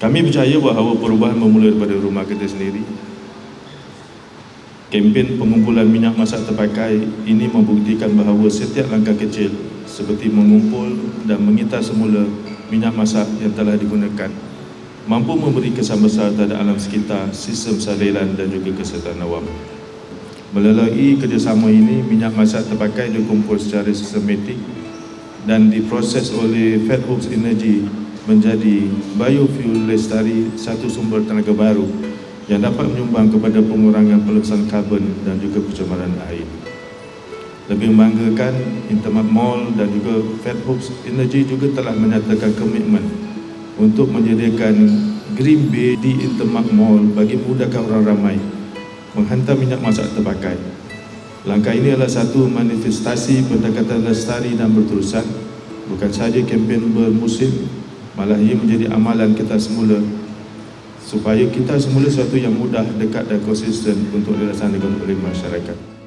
Kami percaya bahawa perubahan bermula daripada rumah kita sendiri. Kempen pengumpulan minyak masak terpakai ini membuktikan bahawa setiap langkah kecil seperti mengumpul dan mengitar semula minyak masak yang telah digunakan mampu memberi kesan besar terhadap alam sekitar, sistem saliran dan juga kesihatan awam. Melalui kerjasama ini, minyak masak terpakai dikumpul secara sistematik dan diproses oleh Fed Hoops Energy menjadi biofuel lestari satu sumber tenaga baru yang dapat menyumbang kepada pengurangan pelurusan karbon dan juga pencemaran air. Lebih membanggakan, Intermart Mall dan juga Fed Hoops Energy juga telah menyatakan komitmen untuk menyediakan Green Bay di Intermart Mall bagi memudahkan orang ramai menghantar minyak masak terpakai. Langkah ini adalah satu manifestasi pendekatan lestari dan berterusan bukan sahaja kempen bermusim malah ia menjadi amalan kita semula supaya kita semula sesuatu yang mudah, dekat dan konsisten untuk dilaksanakan oleh masyarakat.